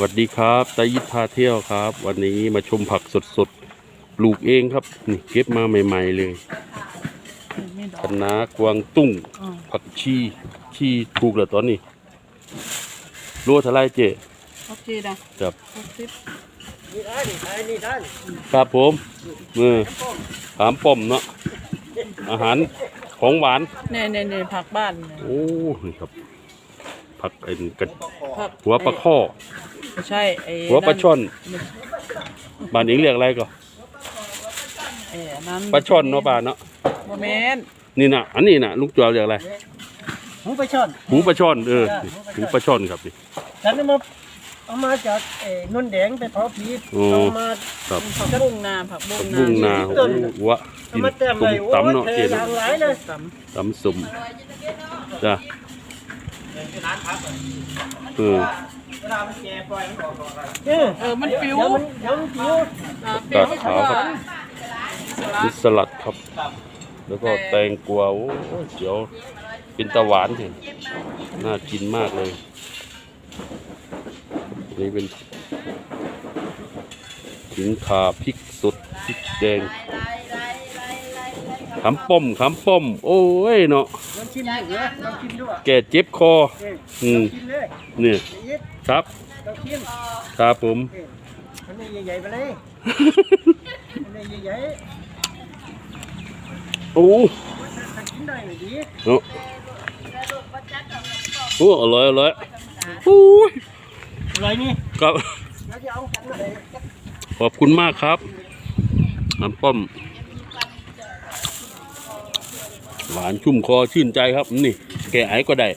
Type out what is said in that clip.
สวัสดีครับตายิดพาเที่ยวครับ วันนี้มาชมผักสดๆปลูกเองครับ นี่เก็บมาใหม่ๆเลยไม่ดอคะกน้ากวางตุ้งอืมผักชีชีถูกแล้วตอนนี้รัวทลายเจโอเคนะครับหกสิบนี่ได้นี่ได้นี่ได้ครับผมเออถามป้อมเนาะอาหารของหวานเน่เน่เน่ผักบ้านเนี่ยโอ้นี่ครับผักไอ้นี่กระผักหัวปลาข้อ ไม่ใช่ไอ้หัวปลาช่อนนั่นบ้านเองเรียกอะไรก็ไอ้อันนั้นปลาช่อนเนาะบ้านเนาะโมเมนต์นี่นะอันนี้นะลุงจวบเรียกอะไรหูไปช่อน หูปลาช่อนเออนี่หูปลาช่อนครับนี่ ฉันเอามาเอามาจากเอ้นุ่นแดงไปเผาผีโอ้ เอามาครับผักบุ้งนาผักบุ้งผักนาบุ้งนาโอ้โหวะเอากินมาแต้มตุ่เลมยโอ้ตำเนาะเทเจนอย่างหลายเลยสตำสุ่มจ้ะ เออเออำเออมันปิวเดี๋ยวมันเดี๋ยวมันผิวอ่าผัปิกวกาดขาวครับสลันี่ดสลัดครับ แล้วก็แตงกวาโอ้ยเดี๋ยวเป็นตะหวานเห็นน่ากินมากเลยนี่เป็นขิงข่าพริกสดพริกแดง ขำป้อมขำป้อม โอ้ยเนาะลองชิมดูเลยลองชิมดูอะแกเจ็บคอ เอออืมชิมเลยเนี่ยไอ้ยิดครับ ลองชิมครับผม เอออันนี้ใหญ่ๆไปเลยอันนี้ใหญ่โอ้ๆถ้ากินได้เลยดีเนาะโอ้อร่อยอร่อยโอ้ยอะไรนี่ครับ แล้วจะเอากันอะไรขอบคุณมากครับน้ำป้อม หวานชุ่มคอชื่นใจครับ นี่ แกไอก็ได้